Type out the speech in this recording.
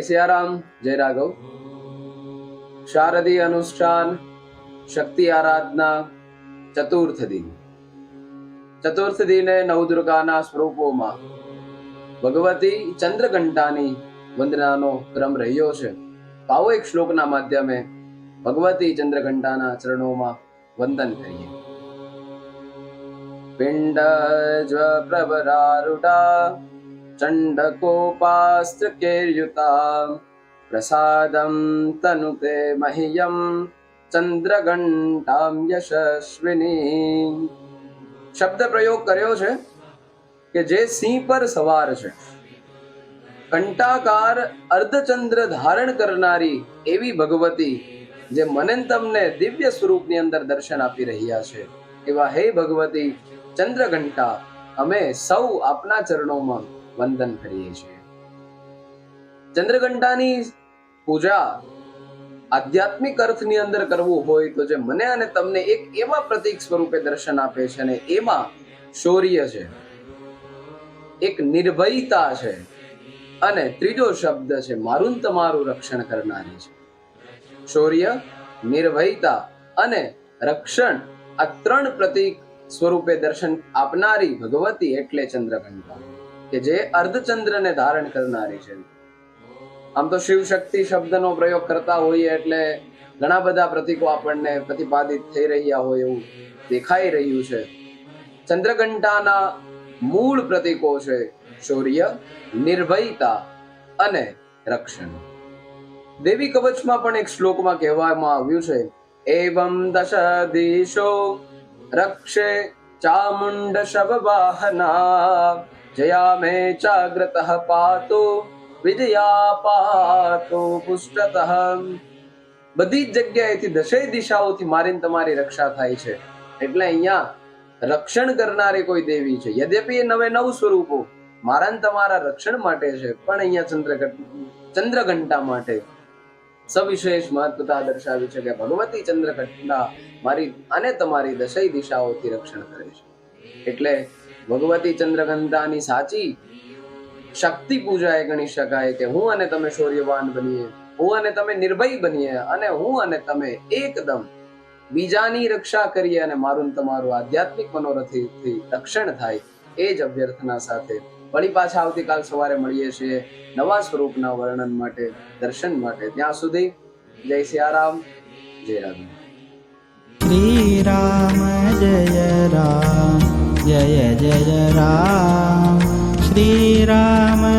સિયારામ, જય રાઘવ. શારદીય અનુષ્ઠાન, શક્તિ આરાધના, ચતુર્થ દિન. ચતુર્થ દિને નવદુર્ગાના સ્વરૂપોમાં ભગવતી ચંદ્રઘંટાની વંદનાનો ક્રમ રહ્યો છે. આવો એક શ્લોકના માધ્યમે ભગવતી ચંદ્રઘંટાના ચરણોમાં વંદન કરીએ. પિંડ જ્વ પ્રવરારુડા ચંડકોપાસ્ત્રકેર્યુતા પ્રસાદમ તનુતે मह्यं ચંદ્રઘંટામ યશસ્વિની શબ્દ પ્રયોગ કર્યો છે કે જે સિંહ પર સવાર છે કંટાકાર અર્ધચંદ્ર ધારણ કરનારી એવી ભગવતી જે મને તમને દિવ્ય સ્વરૂપની અંદર દર્શન આપી રહ્યા છે એવા હે ભગવતી ચંદ્રઘંટા અમે સૌ આપના ચરણોમાં વંદન કરીએ છીએ. ચંદ્રઘંટાની પૂજા આધ્યાત્મિક અર્થની અંદર કરવું હોય તો જે મને અને તમને એક એવા પ્રતીક સ્વરૂપે દર્શન આપે છે અને એમાં શૌર્ય છે, એક નિર્ભયતા છે અને ત્રીજો શબ્દ છે મારું તમારું રક્ષણ કરનારી છે. શૌર્ય, નિર્ભયતા અને રક્ષણ આ ત્રણ પ્રતીક સ્વરૂપે દર્શન આપનારી ભગવતી એટલે ચંદ્રઘંટા. કે જે અર્ધચંદ્રને ધારણ કરનારી છે. આમ તો શિવ શક્તિ શબ્દનો પ્રયોગ કરતા હોઈએ એટલે ઘણા બધા પ્રતીકો આપણને પ્રતિપાદિત થઈ રહ્યા હોય એવું દેખાઈ રહ્યું છે. ચંદ્રઘંટાના મૂળ પ્રતીકો છે શૌર્ય, નિર્ભયતા અને રક્ષણ. દેવી કવચમાં પણ એક શ્લોકમાં કહેવામાં આવ્યું છે, એવમ દશ દિશો રક્ષે ચામુંડ શવવાહના જયા મે ચાગ્રત પાતો વિજયા પાતો પુષ્ટત બધી જ જગ્યાએથી દશેય દિશાઓથી મારીને તમારી રક્ષા થાય છે. એટલે અહીંયા રક્ષણ કરનારી કોઈ દેવી છે. યદ્યપિ એ નવે નવ સ્વરૂપો મારા તમારા રક્ષણ માટે છે, પણ અહીંયા ચંદ્ર ચંદ્રઘંટા માટે. સવિશેષ મહત્વતા દર્શાવી છે કે ભગવતી ચંદ્રઘંટા મારી, અને તમારી દશેય દિશાઓથી રક્ષણ કરે છે. એટલે ભગવતી ચંદ્રગંધાની સાચી શક્તિ પૂજા એ ગણી શકાય કે હું અને તમે શૌર્યવાન બનીએ, હું અને તમે નિર્ભય બનીએ અને હું અને તમે એકદમ બીજાની રક્ષા કરીએ અને મારું તમારું આધ્યાત્મિક મનોરથથી રક્ષણ થાય, એ જ અભ્યર્થના સાથે વળી પાછા આવતીકાલ સવારે મળીએ છીએ નવા સ્વરૂપના વર્ણન માટે, દર્શન માટે. ત્યાં સુધી જય સિયારામ જય રામ શ્રી રામ, જય રામ. जय जय राम श्रीराम जय